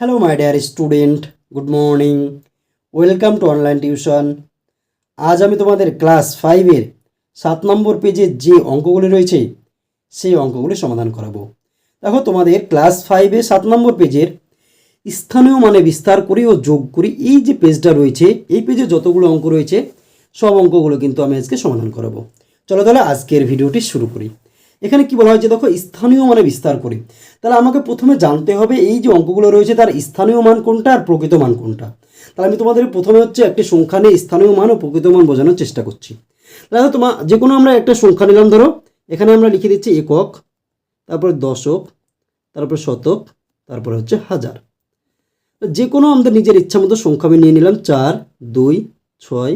Hello my dear student good morning welcome to online tuition আজ আমি তোমাদের class ফাইভের সাত নম্বর পেজে যে অঙ্কগুলি রয়েছে, সেই অঙ্কগুলি সমাধান করাবো। দেখো, তোমাদের ক্লাস ফাইভে সাত নম্বর পেজের স্থানীয় মানে বিস্তার করি ও যোগ করি এই যে পেজটা রয়েছে, এই পেজে যতগুলো অঙ্ক রয়েছে, সব অঙ্কগুলো কিন্তু আমি আজকে সমাধান করাবো। চলো তাহলে আজকের ভিডিওটি শুরু করি। এখানে কি বলা হয়েছে দেখো, স্থানীয় মানে বিস্তার করি। তাহলে আমাকে প্রথমে জানতে হবে এই যে অঙ্কগুলো রয়েছে, তার স্থানীয় মান কোনটা আর প্রকৃত মান কোনটা। তাহলে আমি তোমাদের প্রথমে হচ্ছে একটি সংখ্যা নিয়ে স্থানীয় মান ও প্রকৃত মান বোঝানোর চেষ্টা করছি। তাহলে তোমার যে কোনো আমরা একটা সংখ্যা নিলাম, ধরো, এখানে আমরা লিখে দিচ্ছি একক, তারপরে দশক, তারপরে শতক, তারপরে হচ্ছে হাজার। যে কোনো আমাদের নিজের ইচ্ছা মতো সংখ্যা আমি নিয়ে নিলাম, চার, দুই, ছয়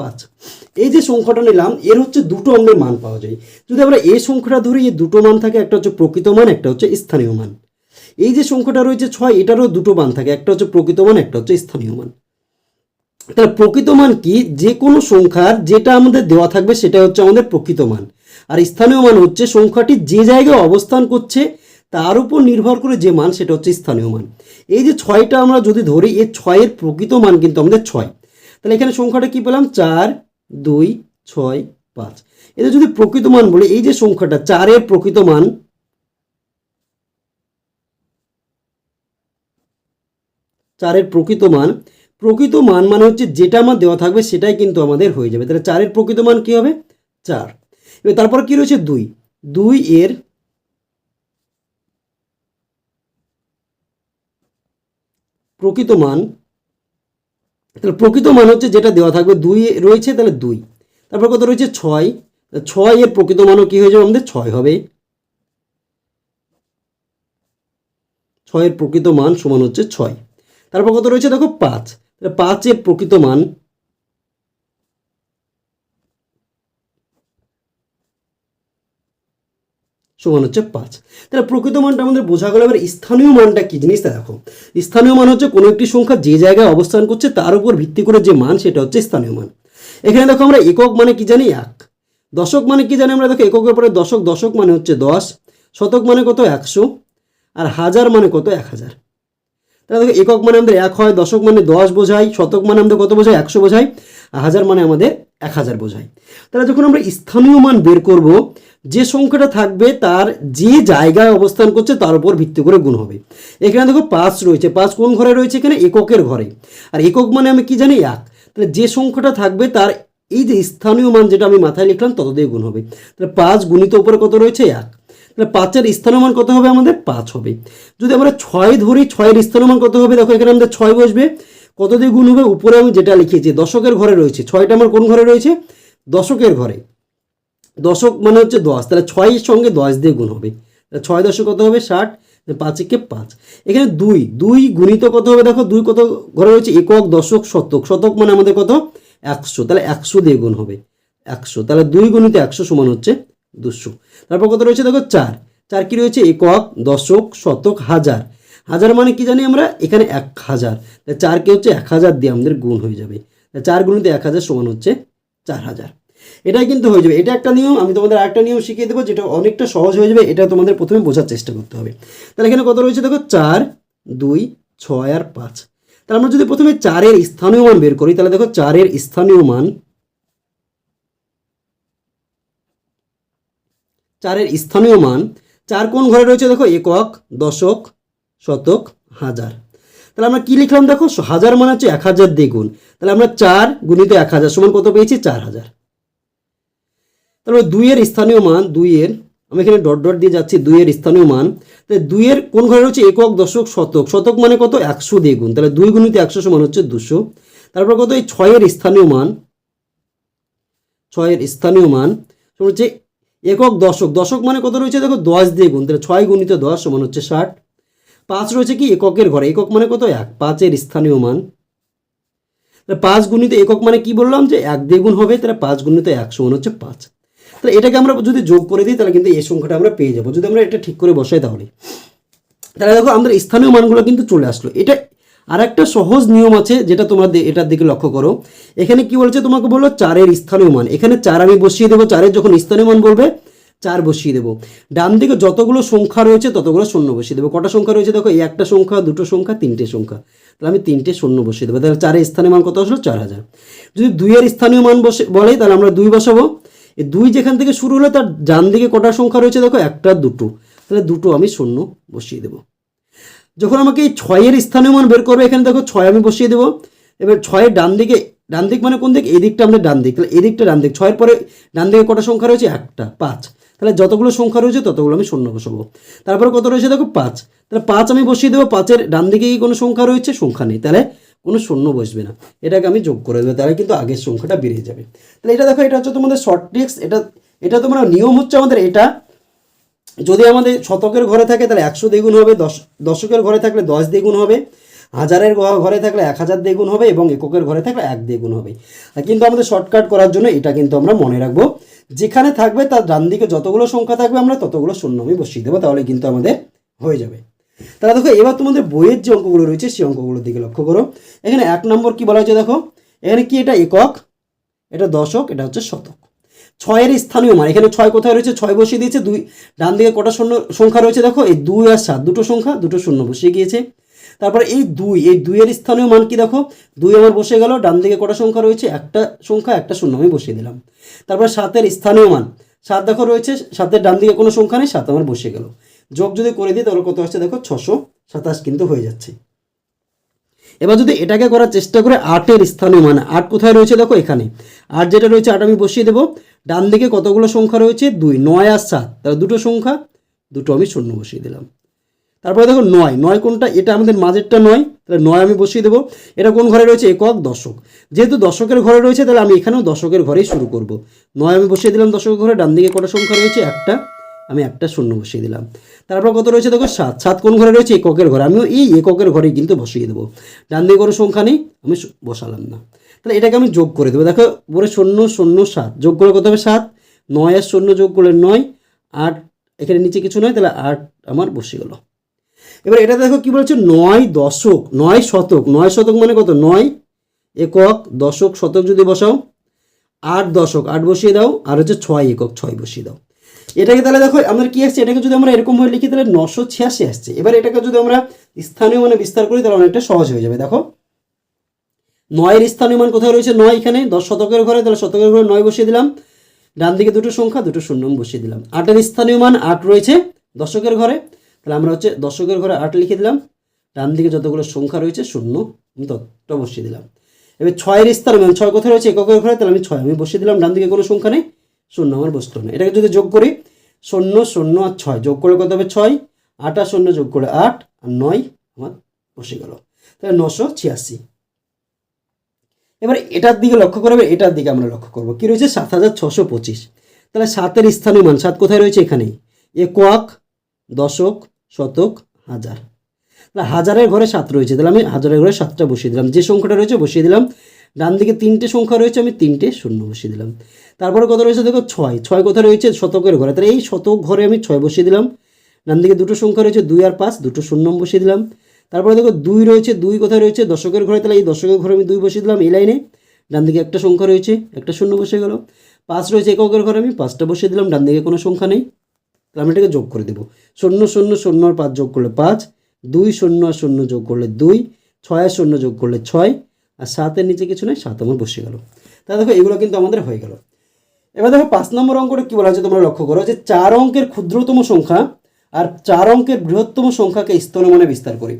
পাঁচ। এই যে সংখ্যাটা নিলাম, এর হচ্ছে দুটো অঙ্গের মান পাওয়া যায়। যদি আমরা এই সংখ্যাটা ধরি, এই দুটো মান থাকে, একটা হচ্ছে প্রকৃত মান, একটা হচ্ছে স্থানীয় মান। এই যে সংখ্যাটা রয়েছে ছয়, এটারও দুটো মান থাকে, একটা হচ্ছে প্রকৃত মান, একটা হচ্ছে স্থানীয় মান। তাহলে প্রকৃত মান কি? যে কোনো সংখ্যার যেটা আমাদের দেওয়া থাকবে, সেটা হচ্ছে আমাদের প্রকৃত মান। আর স্থানীয় মান হচ্ছে সংখ্যাটি যে জায়গায় অবস্থান করছে, তার উপর নির্ভর করে যে মান, সেটা হচ্ছে স্থানীয় মান। এই যে ছয়টা আমরা যদি ধরি, এই ছয়ের প্রকৃত মান কিন্তু আমাদের ছয়। তাহলে এখানে সংখ্যাটা কি পেলাম? চার, দুই, ছয়, পাঁচ। এটা যদি প্রকৃত মান বলি, এই যে সংখ্যাটা, চারের প্রকৃত মান চারের প্রকৃত মান প্রকৃত মান মানে হচ্ছে যেটা আমার দেওয়া থাকবে সেটাই কিন্তু আমাদের হয়ে যাবে। তাহলে চারের প্রকৃত মান কি হবে? চার। এবার তারপর কি রয়েছে? দুই। দুই এর প্রকৃত মান তাহলে প্রকৃত মান হচ্ছে যেটা দেওয়া থাকবে দুই রয়েছে, তাহলে দুই। তারপর কত রয়েছে? ছয়। ছয় এর প্রকৃত মানও কী হয়ে যাবে? আমাদের ছয় হবে। ছয়ের প্রকৃত মান সমান হচ্ছে ছয়। তারপর কত রয়েছে? দেখো, পাঁচ। পাঁচের প্রকৃত মান সমান হচ্ছে পাঁচ। তাহলে প্রকৃত মানটা আমাদের বোঝা গেল, এবার স্থানীয় মানটা কী জিনিস? তা দেখো, স্থানীয় মান হচ্ছে কোনো একটি সংখ্যা যে জায়গায় অবস্থান করছে, তার উপর ভিত্তি করে যে মান, সেটা হচ্ছে স্থানীয় মান। এখানে দেখো আমরা একক মানে কি জানি? এক। দশক মানে কি জানি আমরা? দেখো, এককের পরে দশক দশক মানে হচ্ছে দশ। শতক মানে কত? একশো। আর হাজার মানে কত? এক হাজার। তাহলে দেখো, একক মানে আমাদের এক হয়, দশক মানে দশ বোঝায়, শতক মানে আমাদের কত বোঝায়? একশো বোঝায়। হাজার মানে আমাদের এক হাজার বোঝায়। তাহলে যখন আমরা স্থানীয় মান বের করব যে সংখ্যাটা থাকবে তার যে জায়গায় অবস্থান করছে তার উপর ভিত্তি করে গুণ হবে। এখানে দেখো পাঁচ রয়েছে। পাঁচ কোন ঘরে রয়েছে? এখানে এককের ঘরে। আর একক মানে আমি কি জানি? এক। তাহলে যে সংখ্যাটা থাকবে তার এই যে স্থানীয় মান যেটা আমি মাথায় লিখলাম তত দিয়ে গুণ হবে। তাহলে পাঁচ গুণিত উপরে কত রয়েছে? এক। তাহলে পাঁচের স্থানীয় মান কত হবে? আমাদের পাঁচ হবে। যদি আমরা ছয় ধরি, ছয়ের স্থানীয় মান কত হবে? দেখো এখানে আমাদের ছয় বসবে। কত দিয়ে গুণ হবে? উপরে আমি যেটা লিখেছি, দশকের ঘরে রয়েছে। ছয়টা আমার কোন ঘরে রয়েছে? দশকের ঘরে। দশক মানে হচ্ছে দশ, তাহলে ছয়ের সঙ্গে দশ দিয়ে গুণ হবে। ছয় দশক কত হবে? ষাট পাঁচ একে পাঁচ। এখানে দুই দুই গুণিত কত হবে? দেখো, দুই কত ঘরে রয়েছে? একক, দশক, শতক। শতক মানে আমাদের কত? একশো। তাহলে একশো দিয়ে গুণ হবে। একশো। তাহলে দুই গুণিত একশো সমান হচ্ছে দুশো। তারপর কত রয়েছে? দেখো, চার। চার কি রয়েছে? একক, দশক, শতক, হাজার। হাজার মানে কি জানি আমরা? এখানে এক হাজার। তাহলে চার কি হচ্ছে এক হাজার দিয়ে আমাদের গুণ হয়ে যাবে। চার গুণিত এক হাজার সমান হচ্ছে চার হাজার। এটাই কিন্তু হয়ে যাবে। এটা একটা নিয়ম, আমি তোমাদের আরেকটা নিয়ম শিখিয়ে দেবো, যেটা অনেকটা সহজ হয়ে যাবে, এটা তোমাদের প্রথমে বোঝার চেষ্টা করতে হবে। তাহলে এখানে কত রয়েছে দেখো? চার, দুই, ছয় আর পাঁচ। তাহলে আমরা যদি প্রথমে চারের স্থানীয় মান বের করি, তাহলে দেখো চারের স্থানীয় মান, চারের স্থানীয় মান, চার কোন ঘরে রয়েছে দেখো? একক, দশক, শতক, হাজার। তাহলে আমরা কি লিখলাম দেখো? হাজার মানে হচ্ছে এক হাজার দ্বিগুণ। তাহলে আমরা চার গুণিত এক হাজার সমান কত পেয়েছি? চার হাজার। তারপরে দুইয়ের স্থানীয় মান, দুইয়ের, আমি এখানে ডট ডট দিয়ে যাচ্ছি, দুইয়ের স্থানীয় মান। তাহলে দুইয়ের কোন ঘরে রয়েছে একক, দশক, শতক? শতক মানে কত? একশো দ্বিগুণ। তাহলে দুই গুণিত একশো সমান হচ্ছে দুশো। তারপর কত? এই ছয়ের স্থানীয় মান। ছয়ের স্থানীয় মান হচ্ছে একক, দশক। দশক মানে কত রয়েছে? দেখো, দশ দিয়ে গুণ তাহলে ছয় গুণিত দশ সমান হচ্ছে ষাট। পাঁচ রয়েছে কি? এককের ঘরে। একক মানে কত? এক। পাঁচের স্থানীয় মান। তাহলে পাঁচ গুণিত একক মানে কি বললাম? যে এক দ্বিগুণ হবে, তাহলে পাঁচ গুণিত এক সমান হচ্ছে পাঁচ। তাহলে এটাকে আমরা যদি যোগ করে দিই, তাহলে কিন্তু এই সংখ্যাটা আমরা পেয়ে যাব। যদি আমরা এটা ঠিক করে বসাই তাহলে। তাহলে দেখো, আমাদের স্থানীয় মানগুলো কিন্তু চলে আসলো। এটা আর একটা সহজ নিয়ম আছে, যেটা তোমরা এটার দিকে লক্ষ্য করো। এখানে কি বলছে তোমাকে বলল? চারের স্থানীয় মান। এখানে চার আমি বসিয়ে দেবো। চারের যখন স্থানীয় মান বলবে, চার বসিয়ে দেবো। ডান দিকে যতগুলো সংখ্যা রয়েছে, ততগুলো শূন্য বসিয়ে দেবো। কটা সংখ্যা রয়েছে দেখো? এই একটা সংখ্যা, দুটো সংখ্যা, তিনটে সংখ্যা। তাহলে আমি তিনটে শূন্য বসিয়ে দেবো। তাহলে চারের স্থানীয় মান কত আসলো? চার হাজার। যদি দুইয়ের স্থানীয় মান বসে বলে, তাহলে আমরা দুই বসাবো। এই দুই যেখান থেকে শুরু হলো, তার ডান দিকে কটা সংখ্যা রয়েছে দেখো, একটা, দুটো। তাহলে দুটো আমি শূন্য বসিয়ে দেবো। যখন আমাকে এই ছয়ের স্থানীয় মান বের করবে, এখানে দেখো ছয় আমি বসিয়ে দেবো। এবার ছয়ের ডান দিকে, ডান দিক মানে কোন দিক? এই দিকটা আমাদের ডান দিক। তাহলে এই দিকটা ডান দিক। ছয়ের পরে ডান দিকে কটা সংখ্যা রয়েছে? একটা, পাঁচ। তাহলে যতগুলো সংখ্যা রয়েছে, ততগুলো আমি শূন্য বসাবো। তারপরে কত রয়েছে? দেখো, পাঁচ। তাহলে পাঁচ আমি বসিয়ে দেবো। পাঁচের ডান দিকে কি কোনো সংখ্যা রয়েছে? সংখ্যা নেই। তাহলে কোনো শূন্য বসবে না। এটাকে আমি যোগ করে দেবো, তাহলে কিন্তু আগের সংখ্যাটা বেরিয়ে যাবে। তাহলে এটা দেখো, এটা হচ্ছে তোমাদের শর্ট ট্রিক্স এটা এটা তোমরা নিয়ম হচ্ছে আমাদের এটা, যদি আমাদের শতকের ঘরে থাকে তাহলে একশো দ্বিগুণ হবে, দশ, দশকের ঘরে থাকলে দশ দ্বিগুণ হবে, হাজারের ঘরে থাকলে এক হাজার দ্বিগুণ হবে এবং এককের ঘরে থাকলে এক দ্বিগুণ হবে। কিন্তু আমাদের শর্টকাট করার জন্য এটা কিন্তু আমরা মনে রাখব, যেখানে থাকবে তার ডান দিকে যতগুলো সংখ্যা থাকবে আমরা ততগুলো শূন্য আমি বসিয়ে দেবো, তাহলে কিন্তু আমাদের হয়ে যাবে। তাহলে দেখো, এবার তোমাদের বইয়ের যে অঙ্কগুলো রয়েছে, সেই অঙ্কগুলোর দিকে লক্ষ্য করো। এখানে এক নম্বর কি বলা হয়েছে দেখো? এখানে কি এটা একক? এটা দশক, এটা হচ্ছে শতক। ছয়ের স্থানীয় মান, এখানে ছয় কোথায় রয়েছে? ছয় বসিয়ে দিয়েছে, দুই, ডান দিকে কটা শূন্য সংখ্যা রয়েছে দেখো? এই দুই আর সাত, দুটো সংখ্যা, দুটো শূন্য বসিয়ে গিয়েছে। তারপর এই দুই, এই দুইয়ের স্থানীয় মান কি দেখো? দুই আমার বসে গেল, ডান দিকে কটা সংখ্যা রয়েছে? একটা সংখ্যা, একটা শূন্য, আমি বসিয়ে দিলাম। তারপর সাতের স্থানীয় মান, সাত দেখো রয়েছে, সাতের ডান দিকে কোনো সংখ্যা নেই, সাত আমার বসে গেল। যোগ যদি করে দিই, তাহলে কত হচ্ছে দেখো, ছশো সাতাশ কিন্তু হয়ে যাচ্ছে। এবার যদি এটাকে করার চেষ্টা করে, আটের স্থানীয় মান, আট কোথায় রয়েছে? দেখো এখানে। আট যেটা রয়েছে, আট আমি বসিয়ে দেবো। ডান দিকে কতগুলো সংখ্যা রয়েছে? দুই, নয় আর সাত। তাহলে দুটো সংখ্যা, দুটো আমি শূন্য বসিয়ে দিলাম। তারপরে দেখো, নয়। নয় কোনটা? এটা আমাদের মাঝেরটা নয়। তাহলে নয় আমি বসিয়ে দেবো। এটা কোন ঘরে রয়েছে? একক দশক। যেহেতু দশকের ঘরে রয়েছে, তাহলে আমি এখানেও দশকের ঘরেই শুরু করব। নয় আমি বসিয়ে দিলাম দশকের ঘরে। ডান দিকে কটা সংখ্যা রয়েছে? একটা। আমি একটা শূন্য বসিয়ে দিলাম। তারপর কত রয়েছে দেখো? সাত। সাত কোন ঘরে রয়েছে? এককের ঘরে। আমিও এই এককের ঘরেই কিন্তু বসিয়ে দেবো। ডান দিকে কোনো সংখ্যা নেই, আমি বসালাম না। তাহলে এটাকে আমি যোগ করে দেবো। দেখো বলে শূন্য শূন্য, সাত। যোগ করে কত হবে? সাত। নয় আর শূন্য যোগ করলে নয়। আট, এখানে নিচে কিছু নয়, তাহলে আট আমার বসে গেল। এবার এটা দেখো কি বলছে? নয় দশক, নয় শতক। নয় শতক মানে কত? নয় একক দশক শতক যদি বসাও, আট দশক। আট বসিয়ে দাও, আর হচ্ছে ছয় একক, ছয় বসিয়ে দাও। এটাকে তাহলে দেখো, আমাদের কি আসছে? এটাকে যদি আমরা এরকম ভাবে লিখি, তাহলে নশো ছিয়াশি আসছে। এবার এটাকে যদি আমরা স্থানীয় মানে বিস্তার করি, তাহলে অনেকটা সহজ হয়ে যাবে। দেখো, নয়ের স্থানীয় মান কোথায় রয়েছে? নয় এখানে, দশ শতকের ঘরে, তাহলে শতকের ঘরে নয় বসিয়ে দিলাম। ডান দিকে দুটো সংখ্যা, দুটো শূন্য বসিয়ে দিলাম। আটের স্থানীয় মান আট রয়েছে দশকের ঘরে। তাহলে আমরা হচ্ছে দশকের ঘরে আট লিখে দিলাম। ডান দিকে যতগুলো সংখ্যা রয়েছে, শূন্য ততটা বসিয়ে দিলাম। এবার ছয়ের স্থান মান, ছয় কোথায় রয়েছে? এককের ঘরে, তাহলে আমি ছয় আমি বসিয়ে দিলাম। ডান দিকে কোনো সংখ্যা নেই। শূন্য আমার বসতো না। এটাকে যদি যোগ করি, শূন্য শূন্য আর ছয়, যোগ করে কত হবে? ছয়। আট আর শূন্য যোগ করে আট আর নয় আমার বসে গেল। তাহলে নশো ছিয়াশি। এবার এটার দিকে লক্ষ্য করবে এটার দিকে আমরা লক্ষ্য করব। কি রয়েছে? সাত হাজার ছশো পঁচিশ। তাহলে সাতের স্থানীয় মান, সাত কোথায় রয়েছে এখানেই একক দশক, শতক, হাজার। তাহলে হাজারের ঘরে সাত রয়েছে। তাহলে আমি হাজারের ঘরে সাতটা বসিয়ে দিলাম। যে সংখ্যাটা রয়েছে বসিয়ে দিলাম ডান দিকে তিনটে সংখ্যা রয়েছে, আমি তিনটে শূন্য বসিয়ে দিলাম। তারপরে কত রয়েছে দেখো? ছয়। ছয় কথা রয়েছে? শতকের ঘরে। তাহলে এই শতক ঘরে আমি ছয় বসিয়ে দিলাম। ডান দিকে দুটো সংখ্যা রয়েছে, দুই আর পাঁচ, দুটো শূন্য বসিয়ে দিলাম। তারপরে দেখো, দুই রয়েছে, দুই কোথায় রয়েছে? দশকের ঘরে। তাহলে এই দশকের ঘরে আমি দুই বসিয়ে দিলাম এই লাইনে। ডান দিকে একটা সংখ্যা রয়েছে, একটা শূন্য বসে গেল। পাঁচ রয়েছে এককের ঘরে, আমি পাঁচটা বসিয়ে দিলাম। ডান দিকে কোনো সংখ্যা নেই। তাহলে আমি এটাকে যোগ করে দেবো। শূন্য শূন্য শূন্য আর পাঁচ যোগ করলে পাঁচ, দুই, শূন্য আর শূন্য যোগ করলে দুই, ছয় আর শূন্য যোগ করলে ছয় আর সাতের নিচে কিছু নেই, সাত আমার বসে গেল। তাহলে দেখো, এগুলো কিন্তু আমাদের হয়ে গেল। এবার দেখো, পাঁচ নম্বর অঙ্কটা কী বলা হচ্ছে তোমরা লক্ষ্য করো যে চার অঙ্কের ক্ষুদ্রতম সংখ্যা আর চার অঙ্কের বৃহত্তম সংখ্যাকে স্তনমানে বিস্তার করি।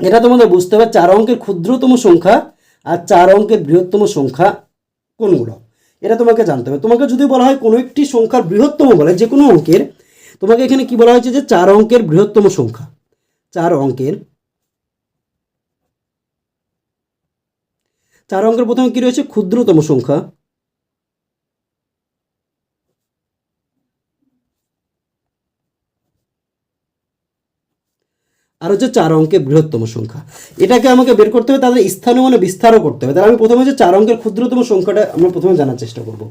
এটা তোমাদের বুঝতে হবে, চার অঙ্কের ক্ষুদ্রতম সংখ্যা আর চার অঙ্কের বৃহত্তম সংখ্যা কোনগুলো? এটা তোমাকে জানতে হবে। তোমাকে যদি বলা হয় কোনো একটি সংখ্যার বৃহত্তম বলে, যে কোনো অঙ্কের, তোমাকে এখানে কি বলা হয়েছে যে চার অঙ্কের বৃহত্তম সংখ্যা। চার অঙ্কের চার অঙ্কের প্রথমে কি রয়েছে? ক্ষুদ্রতম সংখ্যা। আর হচ্ছে চার অঙ্কের বৃহত্তম সংখ্যা। এটাকে আমাকে বের করতে হবে, তাদের স্থানীয় মানে বিস্তারও করতে হবে। তাহলে আমি প্রথমে হচ্ছে চার অঙ্কের ক্ষুদ্রতম সংখ্যাটা আমরা প্রথমে জানার চেষ্টা করব।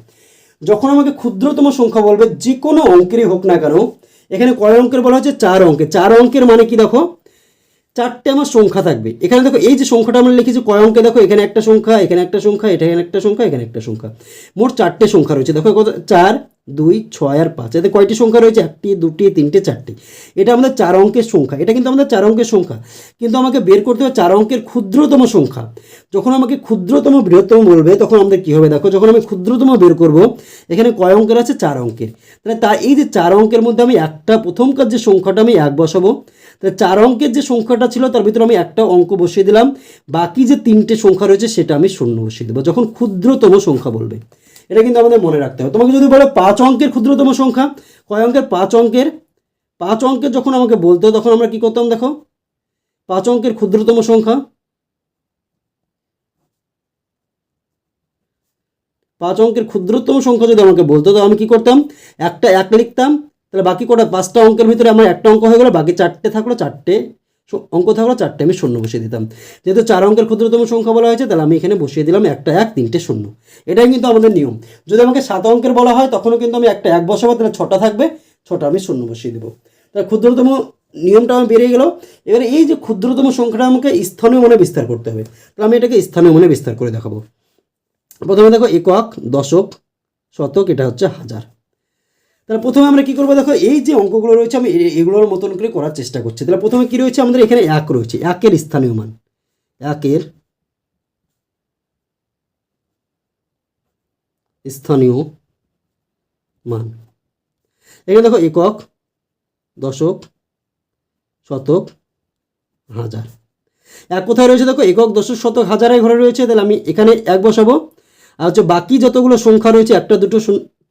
যখন আমাকে ক্ষুদ্রতম সংখ্যা বলবে, যে কোনো অঙ্কেরই হোক না কেন, এখানে কয় অঙ্কের বলা হচ্ছে চার অঙ্কের চার অঙ্কের মানে কি দেখো? চারটে আমার সংখ্যা থাকবে। এখানে দেখো, এই যে সংখ্যাটা আমরা লিখেছি কয় অঙ্কে দেখো, এখানে একটা সংখ্যা, এখানে একটা সংখ্যা এখানে একটা সংখ্যা, এখানে একটা সংখ্যা। মোট চারটে সংখ্যা রয়েছে। দেখো কত চার, দুই, ছয় আর পাঁচ। এতে কয়টি সংখ্যা রয়েছে? একটি, দুটি, তিনটে, চারটি। এটা আমাদের চার অঙ্কের সংখ্যা। এটা কিন্তু আমাদের চার অঙ্কের সংখ্যা। কিন্তু আমাকে বের করতে হবে চার অঙ্কের ক্ষুদ্রতম সংখ্যা। যখন আমাকে ক্ষুদ্রতম, বৃহত্তম বলবে, তখন আমাদের কী হবে? দেখো, যখন আমি ক্ষুদ্রতম বের করব, এখানে কয় অঙ্কের আছে? চার অঙ্কের। তাহলে তা, এই যে চার অঙ্কের মধ্যে আমি একটা প্রথমকার যে সংখ্যাটা, আমি এক বসাবো তাহলে চার অঙ্কের যে সংখ্যাটা ছিল, তার ভিতরে আমি একটা অঙ্ক বসিয়ে দিলাম। বাকি যে তিনটে সংখ্যা রয়েছে, সেটা আমি শূন্য বসিয়ে দেবো। যখন ক্ষুদ্রতম সংখ্যা বলবে, এটা কিন্তু আমাদের মনে রাখতে হবে। তোমাকে যদি বলে পাঁচ অঙ্কের ক্ষুদ্রতম সংখ্যা, কয় অঙ্কের? পাঁচ অঙ্কের। পাঁচ অঙ্কের যখন আমাকে বলতো তখন আমরা কি করতাম দেখো? পাঁচ অঙ্কের ক্ষুদ্রতম সংখ্যা, পাঁচ অঙ্কের ক্ষুদ্রতম সংখ্যা যদি আমাকে বলতো তো আমি কি করতাম? একটা এক লিখতাম তাহলে বাকি কটা পাঁচটা অঙ্কের ভিতরে আমার একটা অঙ্ক হয়ে গেলো, বাকি চারটে থাকল চারটে। অঙ্ক থাকল চারটে, আমি শূন্য বসিয়ে দিতাম। যেহেতু চার অঙ্কের ক্ষুদ্রতম সংখ্যা বলা হয়েছে, তাহলে আমি এখানে বসিয়ে দিলাম একটা এক, তিনটে শূন্য। এটাই কিন্তু আমাদের নিয়ম। যদি আমাকে সাত অঙ্কের বলা হয়, তখনও কিন্তু আমি একটা এক বসাবো, তাহলে ছটা থাকবে, ছটা আমি শূন্য বসিয়ে দেবো। তাহলে ক্ষুদ্রতম নিয়মটা আমার বেরিয়ে গেল। এবারে এই যে ক্ষুদ্রতম সংখ্যাটা আমাকে স্থানীয় মনে বিস্তার করতে হবে। তাহলে আমি এটাকে স্থানীয় মনে বিস্তার করে দেখাবো। প্রথমে দেখো একক, দশক, শতক, এটা হচ্ছে হাজার। তাহলে প্রথমে আমরা কি করব? দেখো, এই যে অঙ্কগুলো রয়েছে, আমি এগুলোর মতন করে করার চেষ্টা করছি। তাহলে প্রথমে কি রয়েছে? আমাদের এখানে এক রয়েছে। একের স্থানীয় মান। একের স্থানীয় মান। এখানে দেখো, একক, দশক, শতক, হাজার। এক কোথায় রয়েছে? দেখো, একক, দশক, শতক, হাজারের ঘরে রয়েছে। তাহলে আমি এখানে এক বসাবো। আর হচ্ছে বাকি যতগুলো সংখ্যা রয়েছে, একটা, দুটো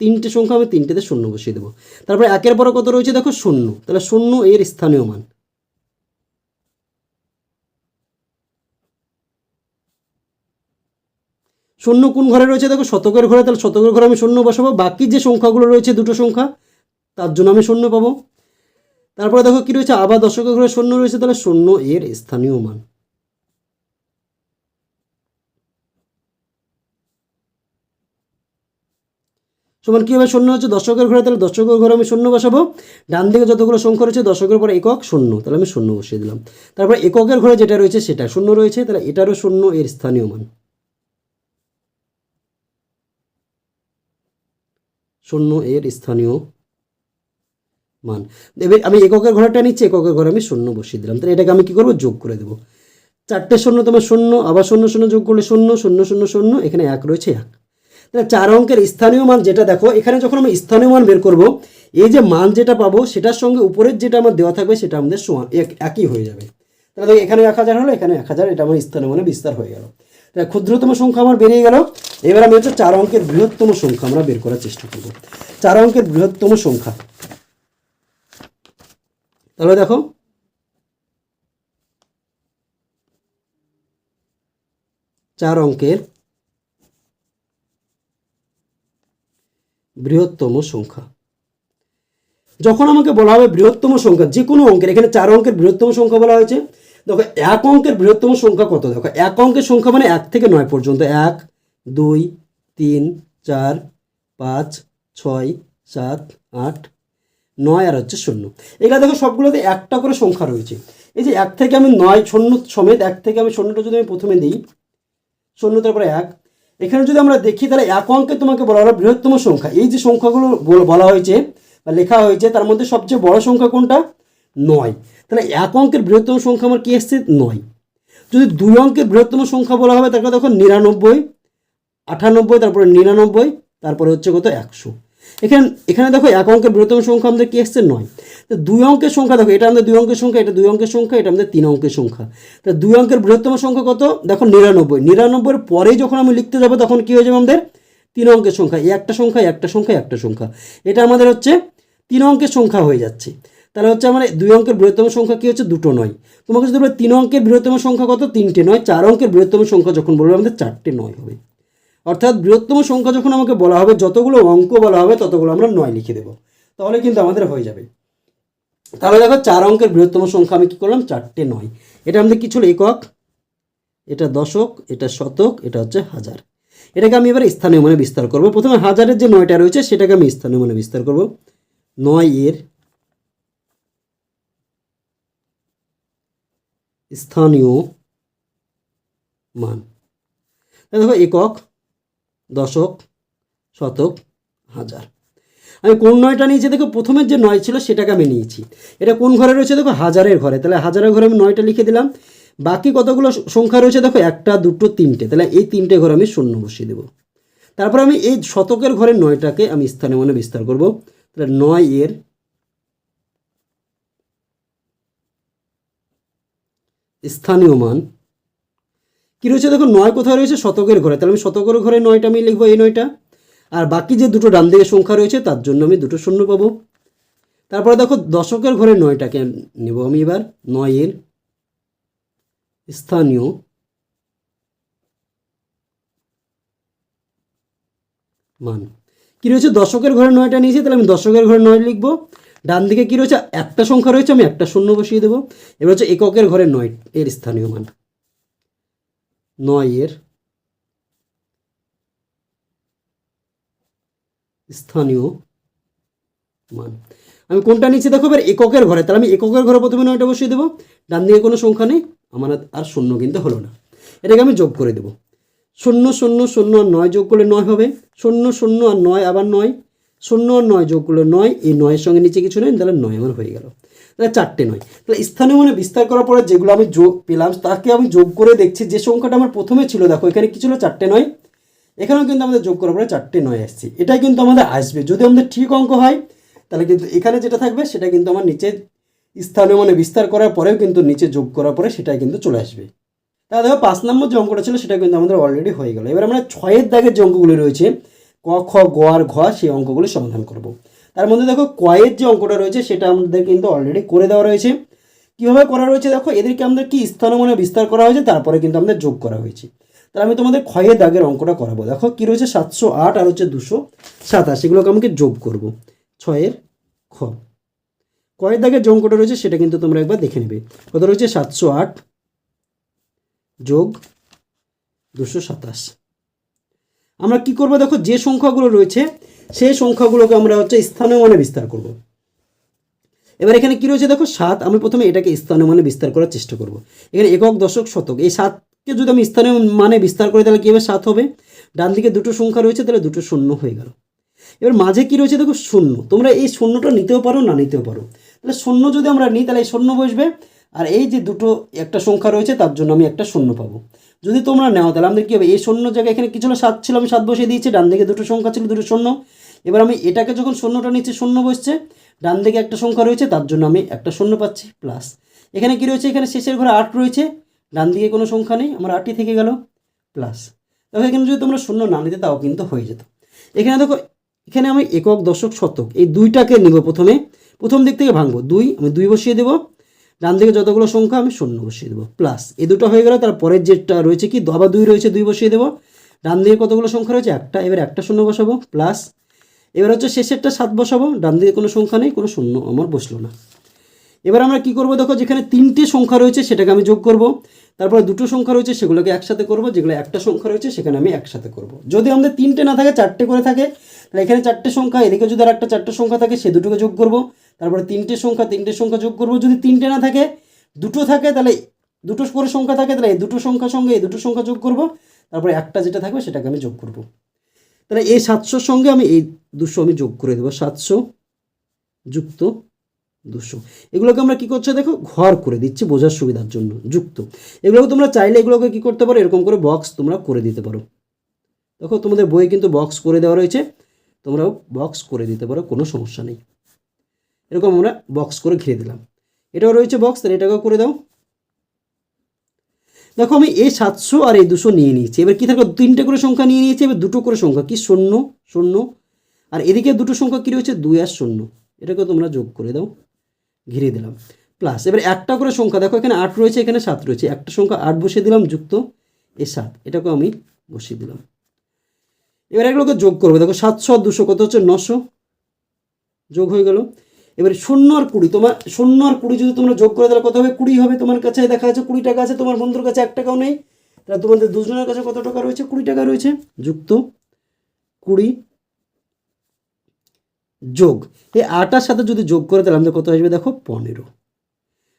তিনটে সংখ্যা আমি তিনটেতে শূন্য বসিয়ে দেবো। তারপরে একের পরে কত রয়েছে? দেখো শূন্য। তাহলে শূন্য এর স্থানীয় মান। শূন্য কোন ঘরে রয়েছে? দেখো শতকের ঘরে। তাহলে শতকের ঘরে আমি শূন্য বসাবো। বাকি যে সংখ্যাগুলো রয়েছে, দুটো সংখ্যা, তার জন্য আমি শূন্য পাবো। তারপরে দেখো কি রয়েছে? আবার দশকের ঘরে শূন্য রয়েছে। তাহলে শূন্য এর স্থানীয় মান। সমান কী হবে শূন্য হচ্ছে? দশকের ঘরে তাহলে দশকের ঘরে আমি শূন্য বসাবো। ডান দিকে যতগুলো সংখ্যা রয়েছে দশকের পর একক শূন্য। তাহলে আমি শূন্য বসিয়ে দিলাম। তারপর এককের ঘরে যেটা রয়েছে, সেটা শূন্য রয়েছে, তাহলে এটারও শূন্য এর স্থানীয় মান। শূন্য এর স্থানীয় মান। এবার আমি এককের ঘরটা নিচ্ছি, এককের ঘরে আমি শূন্য বসিয়ে দিলাম। তাহলে এটাকে আমি কি করব? যোগ করে দেবো। চারটে শূন্য তোমার শূন্য, আবার শূন্য শূন্য যোগ করলে শূন্য শূন্য শূন্য শূন্য, এখানে এক রয়েছে এক। তাহলে চার অঙ্কের স্থানীয় মান যেটা দেখো, এখানে যখন আমি স্থানীয় মান বের করব, এই যে মান যেটা পাবো, সেটার সঙ্গে উপরের যেটা আমার দেওয়া থাকবে, সেটা আমাদের সমান, এক, একই হয়ে যাবে। তাহলে এখানে এক হাজার হলো, এখানে এক হাজার, এটা আমার স্থানীয় মানে বিস্তার হয়ে গেল। তাহলে ক্ষুদ্রতম সংখ্যা আমার বেরিয়ে গেল। এবার আমি হচ্ছে চার অঙ্কের বৃহত্তম সংখ্যা আমরা বের করার চেষ্টা করব। চার অঙ্কের বৃহত্তম সংখ্যা। তাহলে দেখো, চার অঙ্কের বৃহত্তম সংখ্যা। যখন আমাকে বলা হবে বৃহত্তম সংখ্যা, যে কোনো অঙ্কের, এখানে চার অঙ্কের বৃহত্তম সংখ্যা বলা হয়েছে। দেখো, এক অঙ্কের বৃহত্তম সংখ্যা কত? দেখো, এক অঙ্কের সংখ্যা মানে এক থেকে নয় পর্যন্ত। এক, দুই, তিন, চার, পাঁচ, ছয়, সাত, আট, নয় আর হচ্ছে শূন্য। এগুলো দেখো, সবগুলোতে একটা করে সংখ্যা রয়েছে। এই যে এক থেকে আমি নয়, শূন্য সমেত এক থেকে আমি শূন্যটা যদি আমি প্রথমে দিই, শূন্য তারপরে এক এখানে যদি আমরা দেখি, তাহলে এক অঙ্কে তোমাকে বলা হলো বৃহত্তম সংখ্যা। এই যে সংখ্যাগুলো বল- হয়েছে, বা লেখা হয়েছে, তার মধ্যে সবচেয়ে বড় সংখ্যা কোনটা? নয়। তাহলে এক অঙ্কের বৃহত্তম সংখ্যা আমার কি এসছে নয়। যদি দুই অঙ্কের বৃহত্তম সংখ্যা বলা হবে তারপরে দেখো নিরানব্বই, আটানব্বই, তারপরে নিরানব্বই, তারপরে হচ্ছে কত? একশো। এখানে এখানে দেখো এক অঙ্কের বৃহত্তম সংখ্যা আমাদের কি এসছে নয়। তো দুই অঙ্কের সংখ্যা দেখো, এটা আমাদের দুই অঙ্কের সংখ্যা, এটা দুই অঙ্কের সংখ্যা, এটা আমাদের তিন অঙ্কের সংখ্যা। তা দুই অঙ্কের বৃহত্তম সংখ্যা কত? দেখো নিরানব্বই। নিরানব্বইয়ের পরেই যখন আমি লিখতে যাব, তখন কী হয়ে যাবে আমাদের? তিন অঙ্কের সংখ্যা। একটা সংখ্যা একটা সংখ্যা একটা সংখ্যা। এটা আমাদের হচ্ছে তিন অঙ্কের সংখ্যা হয়ে যাচ্ছে। তাহলে হচ্ছে আমার দুই অঙ্কের বৃহত্তম সংখ্যা কী হচ্ছে? দুটো নয়। তোমাকে যদি বলে তিন অঙ্কের বৃহত্তম সংখ্যা কত? তিনটে নয়। চার অঙ্কের বৃহত্তম সংখ্যা যখন বলবে, আমাদের চারটে নয় হবে। অর্থাৎ বৃহত্তম সংখ্যা যখন আমাকে বলা হবে, যতগুলো অঙ্ক বলা হবে, ততগুলো আমরা নয় লিখে দেবো। তাহলে কিন্তু আমাদের হয়ে যাবে। তাহলে দেখো, চার অঙ্কের বৃহত্তম সংখ্যা আমি কী করলাম? চারটে নয়। এটা আমাদের কিছু একক। এটা দশক, এটা শতক, এটা হচ্ছে হাজার। এটাকে আমি এবার স্থানীয় মানে বিস্তার করব। প্রথমে হাজারের যে নয়টা রয়েছে, সেটাকে আমি স্থানীয় মানে বিস্তার করব। নয় এর স্থানীয় মান। দেখো, একক দশক, শতক, হাজার। আমি কোন নয়টা নিয়েছি? দেখো, প্রথমের যে নয় ছিল, সেটাকে আমি নিয়েছি। এটা কোন ঘরে রয়েছে? দেখো, হাজারের ঘরে। তাহলে হাজারের ঘরে আমি নয়টা লিখে দিলাম। বাকি কতগুলো সংখ্যা রয়েছে? দেখো, একটা, দুটো, তিনটে। তাহলে এই তিনটে ঘরে আমি শূন্য বসিয়ে দেবো। তারপর আমি এই শতকের ঘরের নয়টাকে আমি স্থানে মানে বিস্তার করব। তাহলে নয় এর স্থানীয় মান কী রয়েছে? দেখো নয় কোথায় রয়েছে? শতকের ঘরে। তাহলে আমি শতকের ঘরে নয়টা আমি লিখব এই নয়টা। আর বাকি যে দুটো ডান দিকে সংখ্যা রয়েছে, তার জন্য আমি দুটো শূন্য পাবো। তারপরে দেখো, দশকের ঘরে নয়টাকে নেব আমি এবার। নয়ের স্থানীয় মান। কী রয়েছে? দশকের ঘরে নয়টা নিয়েছি, তাহলে আমি দশকের ঘরে নয় লিখব। ডান দিকে কী রয়েছে? একটা সংখ্যা রয়েছে, আমি একটা শূন্য বসিয়ে দেবো। এবার হচ্ছে এককের ঘরে নয় এর স্থানীয় মান। নয় এর স্থানীয় মান। আমি কোনটা নিচ্ছি দেখো এবার এককের ঘরে। তাহলে আমি এককের ঘরে প্রথমে নয়টা বসিয়ে দেবো। ডান দিকে কোনো সংখ্যা নেই। আমার আর শূন্য কিন্তু হলো না। এটাকে আমি যোগ করে দেবো। শূন্য শূন্য শূন্য আর নয় যোগ করলে নয় হবে। শূন্য শূন্য আর নয় আবার নয়। শূন্য আর নয় যোগ করলে নয়। এই নয়ের সঙ্গে নিচে কিছু নেই। তাহলে নয় আমার হয়ে গেল। তাহলে চারটে নয়। তাহলে স্থানীয় মানে বিস্তার করার পরে যেগুলো আমি যোগ পেলাম, তাকে আমি যোগ করে দেখছি। যে সংখ্যাটা আমার প্রথমে ছিল, দেখো, এখানে কি ছিল? চারটে নয়। এখানেও কিন্তু আমাদের যোগ করার পরে চারটে নয় আসছে। এটাই কিন্তু আমাদের আসবে। যদি আমাদের ঠিক অঙ্ক হয়, তাহলে কিন্তু এখানে যেটা থাকবে, সেটা কিন্তু আমার নিচে স্থানীয় মানে বিস্তার করার পরেও কিন্তু নিচে যোগ করার পরে সেটাই কিন্তু চলে আসবে। তাহলে দেখো, পাঁচ নম্বর যে অঙ্কটা ছিল, সেটা কিন্তু আমাদের অলরেডি হয়ে গেল। এবার আমরা ছয়ের দাগের যে অঙ্কগুলি রয়েছে, ক, খ, গ আর ঘ, সেই অঙ্কগুলি সমাধান করব। তার মধ্যে দেখো কয়ের যে অঙ্কটা রয়েছে, সেটা আমাদের কিন্তু অলরেডি করে দেওয়া রয়েছে। কীভাবে করা রয়েছে দেখো, এদেরকে আমাদের কি স্থানীয় মানে বিস্তার করা হয়েছে, তারপরে কিন্তু আমাদের যোগ করা হয়েছে। তাহলে আমি তোমাদের ক্ষয়ের দাগের অঙ্কটা করাবো। দেখো কী রয়েছে, সাতশো আট আর হচ্ছে দুশো সাতাশ, এগুলোকে আমাকে যোগ করব। ছয়ের খ। কয়ের দাগের যে অঙ্কটা রয়েছে, সেটা কিন্তু তোমরা একবার দেখে নেবে। কত রয়েছে? সাতশো আট যোগ দুশো সাতাশ। আমরা কি করব দেখো, যে সংখ্যাগুলো রয়েছে সেই সংখ্যাগুলোকে আমরা হচ্ছে স্থানীয় মানে বিস্তার করব। এবার এখানে কী রয়েছে দেখো, সাত, আমি প্রথমে এটাকে স্থানীয় মানে বিস্তার করার চেষ্টা করব। এখানে একক, দশক, শতক, এই সাতকে যদি আমি স্থানীয় মানে বিস্তার করি, তাহলে কী হবে সাত হবে? ডান দিকে দুটো সংখ্যা রয়েছে, তাহলে দুটো শূন্য হয়ে গেল। এবার মাঝে কী রয়েছে দেখো, শূন্য। তোমরা এই শূন্যটা নিতেও পারো, না নিতেও পারো। তাহলে শূন্য যদি আমরা নিই, তাহলে এই শূন্য বসবে। আর এই যে দুটো একটা সংখ্যা রয়েছে, তার জন্য আমি একটা শূন্য পাবো। যদি তোমরা নেও, তাহলে আমাদের কী হবে? এই শূন্য জায়গায় এখানে কি ছিল সাত ছিল, আমি সাত বসিয়ে দিয়েছি, ডান দিকে দুটো সংখ্যা ছিল, দুটো শূন্য। এবার আমি এটাকে যখন শূন্যটা নিচ্ছি, শূন্য বসছে, ডান দিকে একটা সংখ্যা রয়েছে, তার জন্য আমি একটা শূন্য পাচ্ছি প্লাস এখানে কী রয়েছে? এখানে শেষের ঘরে আট রয়েছে, ডান দিকে কোনো সংখ্যা নেই, আমার আটই থেকে গেল প্লাস দেখো, এখানে যদি তোমরা শূন্য না নিতে, তাও কিন্তু হয়ে যেত। এখানে দেখো, এখানে আমি একক, দশক, শতক, এই দুইটাকে নেব প্রথমে। প্রথম দিক থেকে ভাঙবো, দুই, আমি দুই বসিয়ে দেবো ডান দিকে যতগুলো সংখ্যা আমি শূন্য বসিয়ে দেবো। প্লাস এ দুটো হয়ে গেল তার পরের যেটা রয়েছে কি? আবার দুই রয়েছে, দুই বসিয়ে দেবো। ডান দিকে কতগুলো সংখ্যা রয়েছে? একটা। এবার একটা শূন্য বসাবো। প্লাস এবার হচ্ছে শেষেরটা সাত বসাবো। ডান দিকে কোনো সংখ্যা নেই, কোনো শূন্য আমার বসল না। এবার আমরা কি করব? দেখো, যেখানে তিনটে সংখ্যা রয়েছে, সেটাকে আমি যোগ করব। তারপরে দুটো সংখ্যা রয়েছে, সেগুলোকে একসাথে করব। যেগুলো একটা সংখ্যা রয়েছে, সেখানে আমি একসাথে করব। যদি আমাদের তিনটে না থাকে, চারটে করে থাকে, তাহলে এখানে চারটে সংখ্যা, এদিকে যদি আর একটা চারটে সংখ্যা থাকে, সে দুটোকে যোগ করব। তারপরে তিনটে সংখ্যা তিনটে সংখ্যা যোগ করব। যদি তিনটে না থাকে, দুটো থাকে, তাহলে দুটো করে সংখ্যা থাকে, তাহলে এই দুটো সংখ্যার সঙ্গে এই দুটো সংখ্যা যোগ করব। তারপরে একটা যেটা থাকবে, সেটাকে আমি যোগ করব। তাহলে এই সাতশোর সঙ্গে আমি এই দুশো আমি যোগ করে দেবো। সাতশো যুক্ত দুশো। এগুলোকে আমরা কি করছে দেখো, ঘর করে দিচ্ছি বোঝার সুবিধার জন্য, যুক্ত। এগুলোকে তোমরা চাইলে এগুলোকে কি করতে পারো, এরকম করে বক্স তোমরা করে দিতে পারো। দেখো, তোমাদের বইয়ে কিন্তু বক্স করে দেওয়া রয়েছে, তোমরাও বক্স করে দিতে পারো, কোনো সমস্যা নেই। এরকম আমরা বক্স করে ঘিরে দিলাম। এটাও রয়েছে বক্স তাহলে এটাকেও করে দাও। দেখো আমি এই সাতশো আর এই দুশো নিয়ে নিয়েছি। এবার কি থাকবে তিনটে করে সংখ্যা নিয়ে নিয়েছি, এবার দুটো করে সংখ্যা। কি? শূন্য শূন্য। আর এদিকে দুটো সংখ্যা কী রয়েছে? দুই আর শূন্য। এটাকে তোমরা যোগ করে দাও। ঘিরে দিলাম। প্লাস এবার একটা করে সংখ্যা, দেখো এখানে আট রয়েছে, এখানে সাত রয়েছে। একটা সংখ্যা আট বসিয়ে দিলাম, যুক্ত এ সাত। এটাকেও আমি বসিয়ে দিলাম। এবার এগুলোকে যোগ করব। দেখো সাতশো আর দুশো, কত হচ্ছে? নশো। যোগ হয়ে গেল। এবারে শূন্য আর কুড়ি তোমার শূন্য আর কুড়ি যদি তোমরা যোগ করে, তাহলে কত হবে? কুড়ি হবে। তোমার কাছে দেখা যাচ্ছে কুড়ি টাকা আছে, তোমার বন্ধুর কাছে এক টাকাও নেই। তাহলে তোমাদের দুজনের কাছে কত টাকা রয়েছে? কুড়ি টাকা রয়েছে। যুক্ত কুড়ি যোগ। এই আটার সাথে যদি যোগ করে, তাহলে আমাদের কত আসবে? দেখো, পনেরো।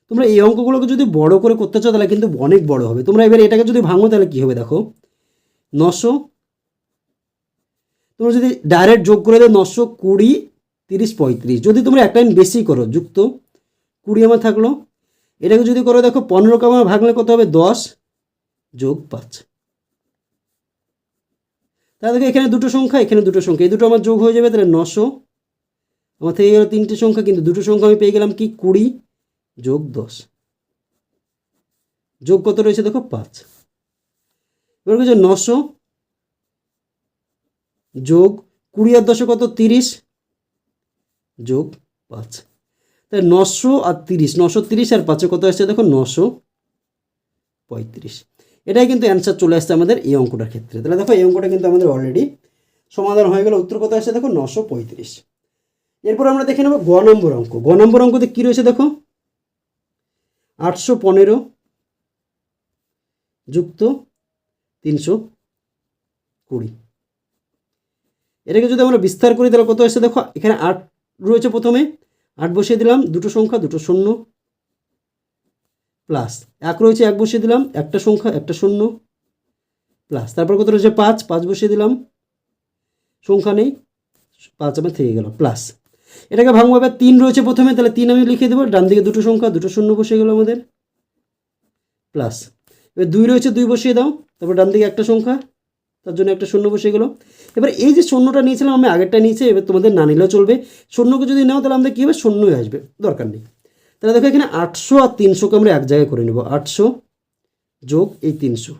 তোমরা এই অঙ্কগুলোকে যদি বড় করে করতে চাও, তাহলে কিন্তু অনেক বড় হবে। তোমরা এবার এটাকে যদি ভাঙো, তাহলে কী হবে? দেখো, নশো। তোমরা যদি ডাইরেক্ট যোগ করে দাও, নশো কুড়ি তিরিশ পঁয়ত্রিশ। যদি তোমরা এক লাইন বেশি করো, যুক্ত, কুড়ি আমার থাকল। এটাকে যদি করো, দেখো পনেরোকে আমার ভাগলে কত হবে? দশ যোগ পাঁচ। তাহলে দেখো এখানে দুটো সংখ্যা, এখানে দুটো সংখ্যা। এই দুটো আমার যোগ হয়ে যাবে, তাহলে নশো। আমার থেকে গেলো তিনটে সংখ্যা, কিন্তু দুটো সংখ্যা আমি পেয়ে গেলাম কি? কুড়ি যোগ দশ। যোগ কত রয়েছে দেখো? পাঁচ। এবার নশো যোগ কুড়ি আর দশে কত? তিরিশ। যোগ পাঁচ। তাহলে নশো আর তিরিশ, নশো তিরিশ আর পাঁচে কত আসছে দেখো? নশো পঁয়ত্রিশ। এটাই কিন্তু অ্যান্সার চলে আসছে আমাদের এই অঙ্কটার ক্ষেত্রে। তাহলে দেখো এই অঙ্কটা কিন্তু আমাদের অলরেডি সমাধান হয়ে গেল। উত্তর কত আসছে দেখো? নশো পঁয়ত্রিশ। এরপর আমরা দেখে নেব গ নম্বর অঙ্ক। গ নম্বর অঙ্কতে কী রয়েছে দেখো? আটশো পনেরো যুক্ত তিনশো কুড়ি। এটাকে যদি আমরা বিস্তার করি তাহলে কত আসছে দেখো? এখানে আট রয়েছে প্রথমে। আট বসিয়ে দিলাম, দুটো সংখ্যা, দুটো শূন্য। প্লাস এক রয়েছে, এক বসিয়ে দিলাম, একটা সংখ্যা, একটা শূন্য। প্লাস তারপর কত রয়েছে? পাঁচ পাঁচ বসিয়ে দিলাম। সংখ্যা নেই, পাঁচ আমার থেকে গেল। প্লাস এটাকে ভাঙবো এবার তিন রয়েছে প্রথমে, তাহলে তিন আমি লিখে দেবো। ডান দিকে দুটো সংখ্যা, দুটো শূন্য বসে গেল আমাদের। প্লাস এবার দুই রয়েছে, দুই বসিয়ে দাও। তারপর ডান দিকে একটা সংখ্যা তার জন্য একটা শূন্য বসে গেলো। এবার এই যে শূন্যটা নিয়েছিলাম, আমি আগেরটা নিয়েছি, এবার তোমাদের না নিলেও চলবে। শূন্যকে যদি নাও, তাহলে আমাদের কী হবে? শূন্যই আসবে। দরকার নেই। তাহলে দেখো এখানে আটশো আর তিনশোকে আমরা এক জায়গায় করে নেব। আটশো যোগ এই তিনশো।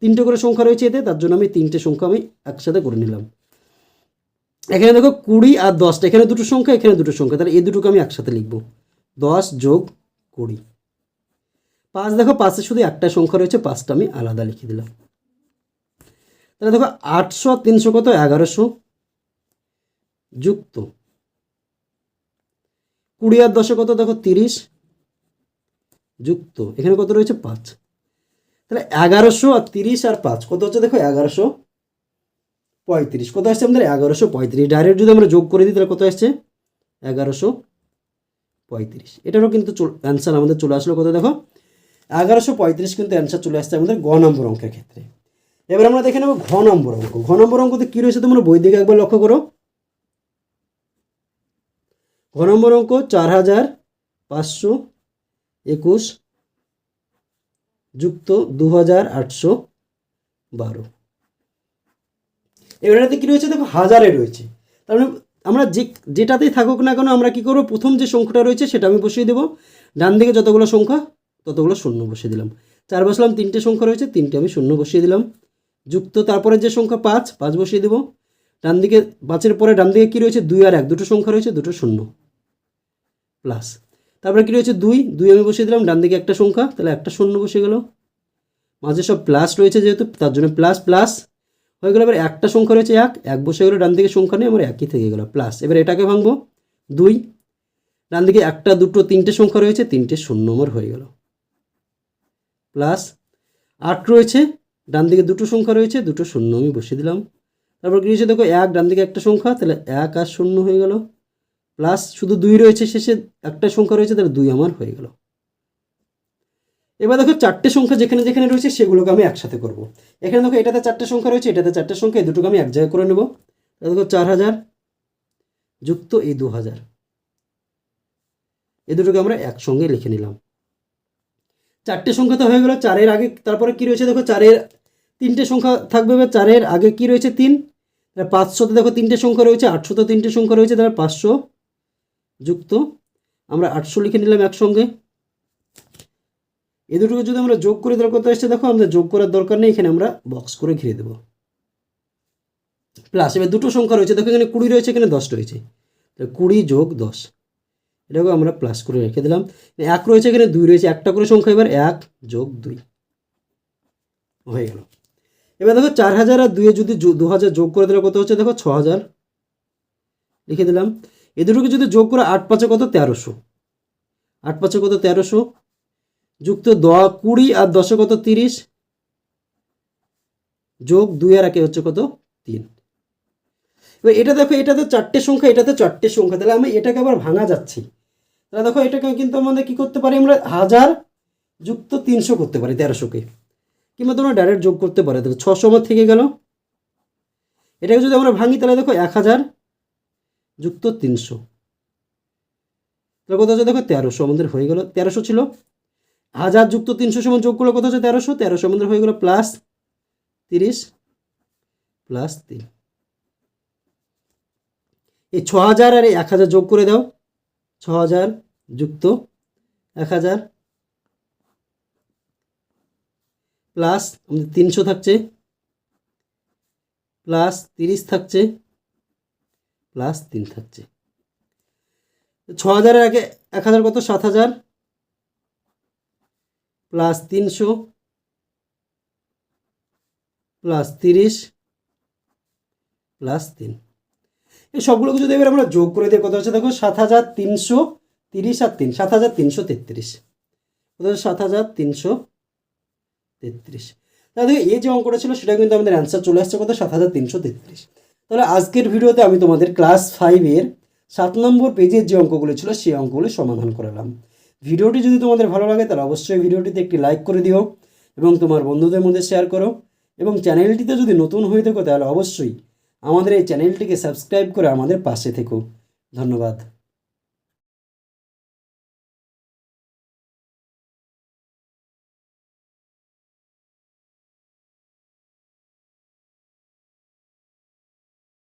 তিনটে করে সংখ্যা রয়েছে এতে, তার জন্য আমি তিনটে সংখ্যা আমি একসাথে করে নিলাম। এখানে দেখো কুড়ি আর দশটা, এখানে দুটো সংখ্যা, এখানে দুটো সংখ্যা, তাহলে এই দুটোকে আমি একসাথে লিখব। দশ যোগ কুড়ি। পাঁচ দেখো, পাঁচে শুধু একটা সংখ্যা রয়েছে, পাঁচটা আমি আলাদা লিখে দিলাম। তাহলে দেখো আটশো, তিনশো কত? এগারোশো। যুক্ত। কুড়ি আর দশে কত? দেখো তিরিশ। যুক্ত। এখানে কত রয়েছে? পাঁচ। তাহলে এগারোশো আর তিরিশ আর পাঁচ, কত হচ্ছে? দেখো এগারোশো পঁয়ত্রিশ। কত আসছে আমাদের? এগারোশো পঁয়ত্রিশ। ডাইরেক্ট যদি আমরা যোগ করে দিই, তাহলে কত আসছে? এগারোশো পঁয়ত্রিশ। এটারও কিন্তু অ্যান্সার আমাদের চলে আসলো কত? দেখো, এগারোশো পঁয়ত্রিশ কিন্তু অ্যান্সার চলে আসছে আমাদের গ নম্বর অঙ্কের ক্ষেত্রে। এবার আমরা দেখে নেব ঘ নম্বর অঙ্ক। ঘ নম্বর অঙ্কতে কী রয়েছে তোমরা বই দিকে একবার লক্ষ্য করো। ঘ নম্বর অঙ্ক চার হাজার পাঁচশো একুশ যুক্ত দু হাজার আটশো বারো। এবারে কী রয়েছে দেখো, হাজারে রয়েছে। তার মানে আমরা যে যেটাতেই থাকুক না কেন আমরা কী করব, প্রথম যে সংখ্যাটা রয়েছে সেটা আমি বসিয়ে দেবো। ডান দিকে যতগুলো সংখ্যা, ততগুলো শূন্য বসিয়ে দিলাম। চার বসলাম, তিনটে সংখ্যা রয়েছে, তিনটে আমি শূন্য বসিয়ে দিলাম। যুক্ত, তারপরে যে সংখ্যা পাঁচ পাঁচ বসিয়ে দেবো। ডান দিকে পাঁচের পরে ডান দিকে কী রয়েছে? দুই আর এক, দুটো সংখ্যা রয়েছে, দুটো শূন্য। প্লাস। তারপরে কী রয়েছে? দুই দুই আমি বসিয়ে দিলাম ডান দিকে একটা সংখ্যা, তাহলে একটা শূন্য বসে গেল। মাঝে সব প্লাস রয়েছে যেহেতু, তার জন্য প্লাস প্লাস। হয়ে গেলো, এবার একটা সংখ্যা রয়েছে এক এক বসে গেলো ডান দিকে সংখ্যা নেই, আমার একই থেকে গেলো, প্লাস। এবার এটাকে ভাঙবো, দুই। ডান দিকে একটা, দুটো, তিনটে সংখ্যা রয়েছে, তিনটে শূন্য আমার হয়ে গেল। প্লাস। আট রয়েছে ডান দিকে দুটো সংখ্যা রয়েছে, দুটো শূন্য, আমি বসিয়ে দিলাম। তারপর কী দেখো, এক, ডান দিকে একটা সংখ্যা, তাহলে এক আর শূন্য হয়ে গেল। প্লাস শুধু দুই রয়েছে, শেষে একটা সংখ্যা রয়েছে, তাহলে দুই আমার হয়ে গেল। এবার দেখো, চারটে সংখ্যা যেখানে যেখানে রয়েছে, সেগুলোকে আমি একসাথে করব। এখানে দেখো, এটাতে চারটে সংখ্যা রয়েছে, এটাতে চারটে সংখ্যা, এই দুটোকে আমি এক জায়গায় করে নেব। দেখো, চার হাজার যুক্ত এই দু হাজার। এই দুটোকে আমরা একসঙ্গে লিখে নিলাম। চারটে সংখ্যা তো হয়ে গেল, চারের আগে, তারপরে কি রয়েছে? দেখো, চারের তিনটে সংখ্যা থাকবে এবার চারের। আগে কি রয়েছে? তিন। তাহলে পাঁচশোতে দেখো তিনটে সংখ্যা রয়েছে, আটশোতে তিনটে সংখ্যা রয়েছে, তাহলে পাঁচশো যুক্ত। আমরা আটশো লিখে নিলাম একসঙ্গে। এ দুটোকে যদি আমরা যোগ করে, তাহলে কত আসছে? দেখো, আমাদের যোগ করার দরকার নেই, এখানে আমরা বক্স করে ঘিরে দেবো। প্লাস এবার দুটো সংখ্যা রয়েছে, দেখো এখানে কুড়ি রয়েছে, এখানে দশ রয়েছে। তাহলে কুড়ি যোগ দশ এটাকে আমরা প্লাস করে রেখে দিলাম। এক রয়েছে, এখানে দুই রয়েছে, একটা করে সংখ্যা এবার এক যোগ দুই। হয়ে গেল। এবার দেখো চার হাজার আর দুইয়ে যদি দু হাজার যোগ করে দিলে কত হচ্ছে? দেখো ছ হাজার লিখে দিলাম। এ দুটোকে যদি যোগ করে আট পাঁচে কত? তেরোশো। আট পাঁচে কত? তেরোশো। যুক্ত দ কুড়ি আর দশে কত? তিরিশ। যোগ দুই আর একে হচ্ছে কত? তিন। এবার এটা দেখো, এটাতে চারটে সংখ্যা, এটাতে চারটে সংখ্যা। তাহলে আমি এটাকে আবার ভাঙা যাচ্ছি। তাহলে দেখো, এটাকে কিন্তু আমাদের কী করতে পারি আমরা? হাজার যুক্ত তিনশো করতে পারি তেরোশোকে। কিংবা তোমরা ডাইরেক্ট যোগ করতে পারো। দেখো, ছশো আমার থেকে গেল। এটাকে যদি আমরা ভাঙি, তাহলে দেখো এক হাজার যুক্ত তিনশো। তাহলে কত হচ্ছে? দেখো, তেরোশো আমাদের হয়ে গেল। তেরোশো ছিল। হাজার যুক্ত তিনশো সমান যোগ করলে কত হচ্ছে? তেরোশো। তেরোশো আমাদের হয়ে গেল প্লাস তিরিশ প্লাস তিন। এই ছ হাজার আর এই এক হাজার যোগ করে দাও। ছ হাজার যুক্ত এক হাজার। প্লাস আমাদের তিনশো থাকছে, প্লাস তিরিশ থাকছে, প্লাস তিন থাকছে। ছ হাজারের আগে এক হাজার কত? সাত হাজার। প্লাস তিনশো, প্লাস তিরিশ, প্লাস তিন। এই সবগুলোকে যদি এবার আমরা যোগ করে দিই, কত হচ্ছে দেখো? সাত হাজার তিনশো তিরিশ আর তিন, সাত হাজার তিনশো তেত্রিশ। কত হচ্ছে? সাত হাজার তিনশো তেত্রিশ। তাহলে এই যে অঙ্কটা ছিল, সেটা কিন্তু আমাদের অ্যান্সার চলে আসছে কত? সাত হাজার তিনশো তেত্রিশ। তাহলে আজকের ভিডিওতে আমি তোমাদের ক্লাস ফাইভের সাত নম্বর পেজের যে অঙ্কগুলো ছিল, সেই অঙ্কগুলো সমাধান করালাম। ভিডিওটি যদি তোমাদের ভালো লাগে, তাহলে অবশ্যই ভিডিওটিতে একটি লাইক করে দিও এবং তোমার বন্ধুদের মধ্যে শেয়ার করো। এবং চ্যানেলটিতে যদি নতুন হয়ে থাকো, তাহলে অবশ্যই আমাদের এই চ্যানেলটিকে সাবস্ক্রাইব করে আমাদের পাশে থেকো। ধন্যবাদ।